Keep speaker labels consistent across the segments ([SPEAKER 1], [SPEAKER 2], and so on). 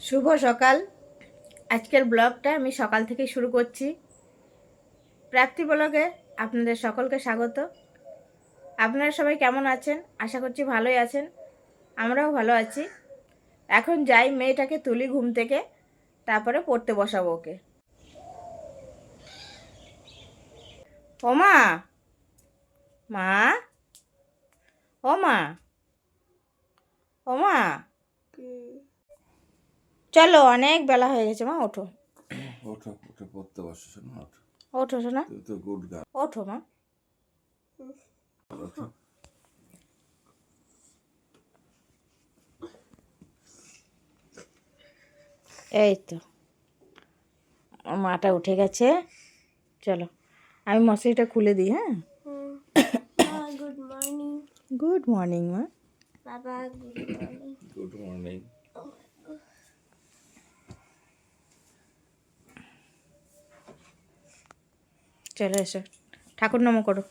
[SPEAKER 1] শুভ সকাল। আজকের ব্লগটা আমি সকাল থেকে শুরু করছি। প্রাপ্তি ব্লগে আপনাদের সকলকে স্বাগত। আপনারা সবাই কেমন আছেন? আশা করছি ভালোই আছেন। আমরাও ভালো আছি। এখন যাই মেয়েটাকে তুলি ঘুম থেকে, তারপরে পড়তে বসাবো ওকে। ও মা! মা! ও মা! ও মা! চলো অনেক বেলা হয়ে গেছে মা ওঠো।
[SPEAKER 2] ওঠো ওঠো পড়তে বসো শোনো ওঠো।
[SPEAKER 1] ওঠো শোনা।
[SPEAKER 2] তুমি তো গুড গার্ল।
[SPEAKER 1] ওঠো মা।
[SPEAKER 2] ওঠো।
[SPEAKER 1] এই তো। মাটা উঠে গেছে। চলো আমি মশারিটা খুলে দিই হ্যাঁ?
[SPEAKER 3] গুড মর্নিং
[SPEAKER 1] গুড মর্নিং মা।
[SPEAKER 3] বাবা গুড মর্নিং
[SPEAKER 2] গুড মর্নিং
[SPEAKER 1] চলে এসো। ঠাকুর নম করো।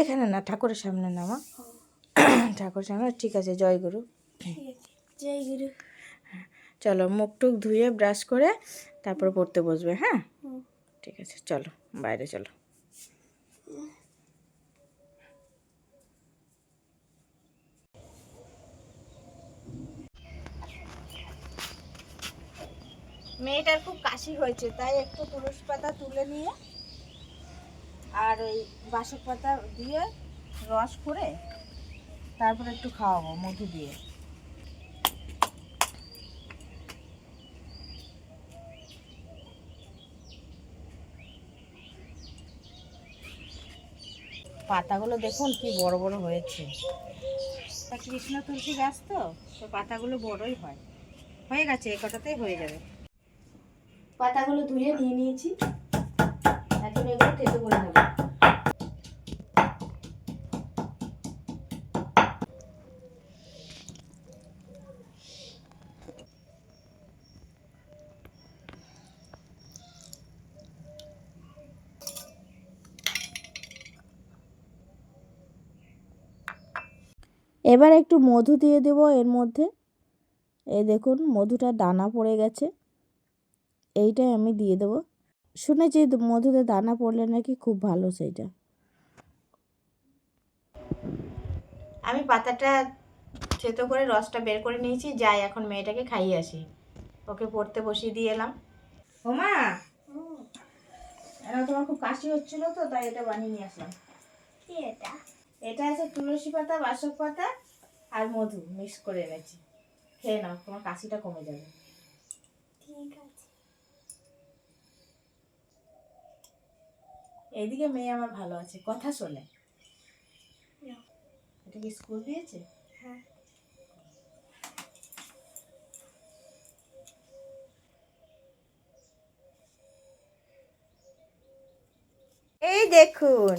[SPEAKER 1] এখানে না, ঠাকুরের সামনে না মা ঠাকুরের সামনে, ঠিক আছে, জয় গুরু।
[SPEAKER 3] জয় গুরু।
[SPEAKER 1] চলো মুখ টুক ধুয়ে ব্রাশ করে তারপর পড়তে বসবে হ্যাঁ? ঠিক আছে চলো বাইরে চলো। মেয়েটার খুব কাশি হয়েছে তাই একটু তুলসী পাতা তুলে নিয়ে আর ওই বাসক পাতা দিয়ে রস করে তারপর একটু খাওয়াবো মধু দিয়ে। পাতাগুলো দেখুন কি বড় বড় হয়েছে। কৃষ্ণ তুলসী গাছ তো পাতাগুলো বড়ই হয়। হয়ে গেছে, এ কটাতেই হয়ে যাবে। পাতাগুলো ধুয়ে নিয়ে নিয়েছি। এখন এগুলো কেটে বলে নেব। এবার একটু মধু দিয়ে দেবো এর মধ্যে। এই দেখুন মধুটা দানা পড়ে গেছে। এইটাই আমি দিয়ে দেবো। শুনেছি মধুতে দানা পড়লে নাকি খুব ভালো সেইটা। আমি পাতাটা থেতো করে রসটা বের করে নিয়েছি। যাই এখন মেয়েটাকে খাইয়ে আসি। ওকে পড়তে বসিয়ে দিয়ে এলাম। ও মা! এরা তোমার খুব কাশি হচ্ছিল তো তাই এটা বানিয়ে নিয়ে আসলাম।
[SPEAKER 3] কি এটা?
[SPEAKER 1] এটা আছে তুলসী পাতা বাসক পাতা আর মধু মিক্স করে এনেছি। খেয়ে নাও তোমার কাশিটা কমে যাবে।
[SPEAKER 3] ঠিক আছে।
[SPEAKER 1] এইদিকে মেয়ে আমার ভালো আছে কথা শোনে। এটা কি স্কুল দিয়েছে?
[SPEAKER 3] হ্যাঁ।
[SPEAKER 1] এই দেখুন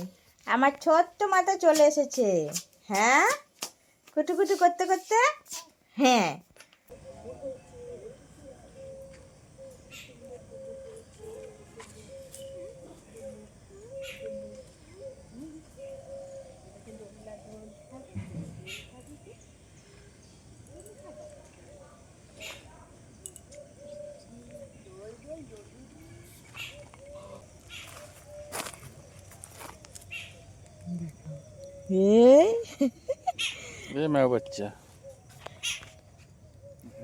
[SPEAKER 1] আমার ছোট্ট মাথা চলে এসেছে। হ্যাঁ? কুটুকুটু করতে করতে? হ্যাঁ। এই
[SPEAKER 2] এ মেয়ে বাচ্চা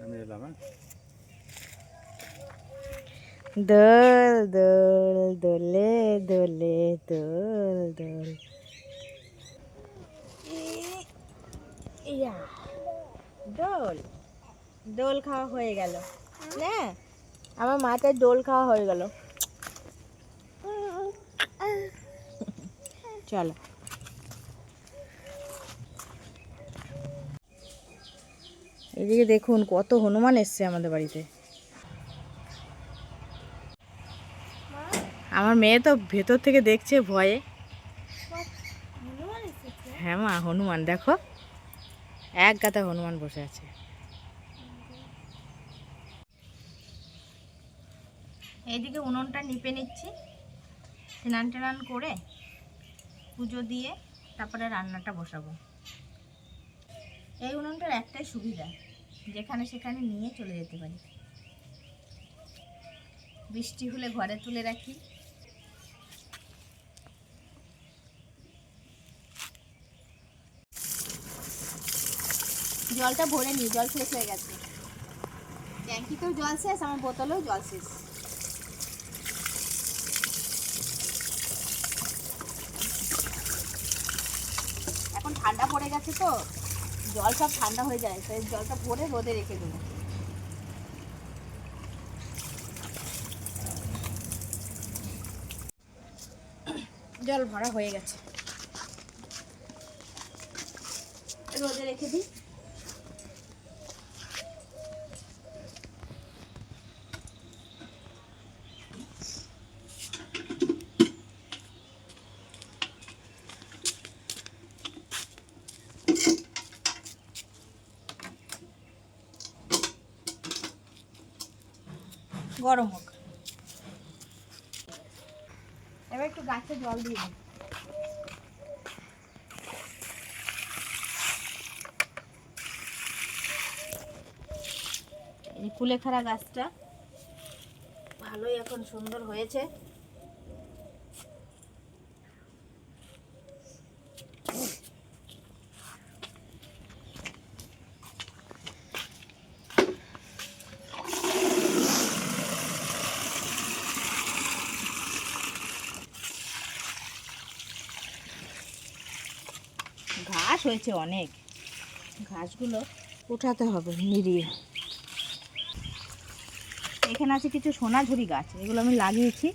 [SPEAKER 2] আমি এলাম হ্যাঁ
[SPEAKER 1] দোল দোল দোলে দোলে দোল দোল ইয়া দোল দোল খাওয়া হয়ে গেল না আমার মাথায় দোল খাওয়া হয়ে গেল চলো এদিকে দেখুন, কত হনুমান এসছে আমাদের বাড়িতে। আমার মেয়ে তো ভেতর থেকে দেখছে ভয়ে। হ্যাঁ মা, হনুমান, দেখো। এক গাদা হনুমান বসে আছে। এইদিকে উনুনটা নিপে নিচ্ছি। স্নান টান করে পুজো দিয়ে তারপরে রান্নাটা বসাবো। এই উনুনটার একটাই সুবিধা। যেখানে সেখানে নিয়ে চলে যেতে পারি। বৃষ্টি হলে ঘরে তুলে রাখি। জলটা ভরে নিই জল শেষ হয়ে গেছে। ট্যাঙ্কিতেও জল শেষ, আমার বোতলেও জল শেষ। এখন ঠান্ডা পড়ে গেছে তো। জল সব ঠান্ডা হয়ে যায়, তাই জলটা ভরে রোদে রেখে দেবো। জল ভরা হয়ে গেছে। রোদে রেখে দিই। গরম হোক। এবার একটু গাছে জল দিয়ে দিই। কুলেখাড়া গাছটা ভালোই এখন সুন্দর হয়েছে। হয়েছে অনেক। ঘাসগুলো উঠাতে হবে নিরিয়ে এখানে আছে কিছু সোনাঝুরি গাছ, এগুলো আমি লাগিয়েছি।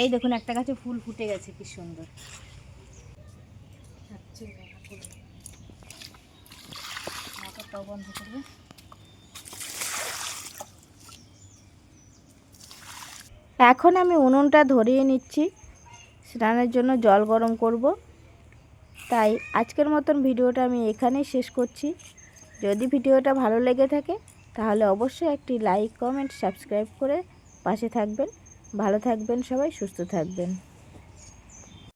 [SPEAKER 1] এই দেখুন, একটা গাছে ফুল ফুটে গেছে, কি সুন্দর। এখন আমি উনুনটা ধরিয়ে নিচ্ছি। স্নানের জন্য জল গরম করব। তাই আজকের মতন ভিডিওটা আমি এখানেই শেষ করছি। যদি ভিডিওটা ভালো লেগে থাকে, তাহলে অবশ্যই একটি লাইক, কমেন্ট, সাবস্ক্রাইব করে পাশে থাকবেন। ভালো থাকবেন সবাই, সুস্থ থাকবেন।